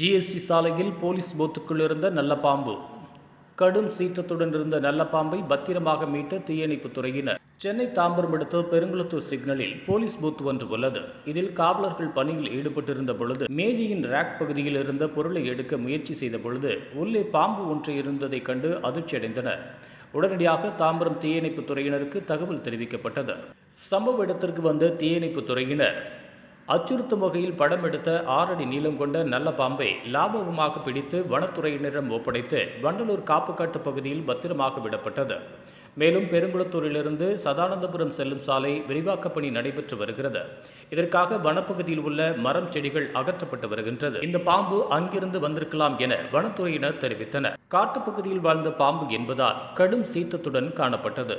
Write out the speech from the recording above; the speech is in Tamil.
ஜிஎஸ்டி சாலையில் போலீஸ் போத்துக்குள் இருந்த நல்ல பாம்பு. கடும் சீற்றத்துடன் இருந்த நல்ல பாம்பை பத்திரமாக மீட்ட தீயணைப்புத் துறையினர். சென்னை தாம்பரம் அடுத்த பெருங்குளத்தூர் சிக்னலில் போலீஸ் பூத் ஒன்று உள்ளது. இதில் காவலர்கள் பணியில் ஈடுபட்டிருந்த பொழுது மேஜையின் ரேக் பகுதியில் இருந்த பொருளை எடுக்க முயற்சி செய்த பொழுது உள்ளே பாம்பு ஒன்று இருந்ததைக் கண்டு அதிர்ச்சியடைந்தனர். உடனடியாக தாம்பரம் தீயணைப்புத் துறையினருக்கு தகவல் தெரிவிக்கப்பட்டது. சம்பவ இடத்திற்கு வந்த தீயணைப்புத் துறையினர் அச்சுறுத்தும் வகையில் படம் எடுத்த ஆறடி நீளம் கொண்ட நல்ல பாம்பை லாபகமாக பிடித்து வனத்துறையினரிடம் ஒப்படைத்து வண்டலூர் காப்புக்காட்டு பகுதியில் பத்திரமாக விடப்பட்டது. மேலும் பெருங்குளத்தூரிலிருந்து சதானந்தபுரம் செல்லும் சாலை விரிவாக்கப் பணி நடைபெற்று வருகிறது. இதற்காக வனப்பகுதியில் உள்ள மரம் செடிகள் அகற்றப்பட்டு வருகின்றது. இந்த பாம்பு அங்கிருந்து வந்திருக்கலாம் என வனத்துறையினர் தெரிவித்தனர். காட்டுப்பகுதியில் வாழ்ந்த பாம்பு என்பதால் கடும் சீற்றத்துடன் காணப்பட்டது.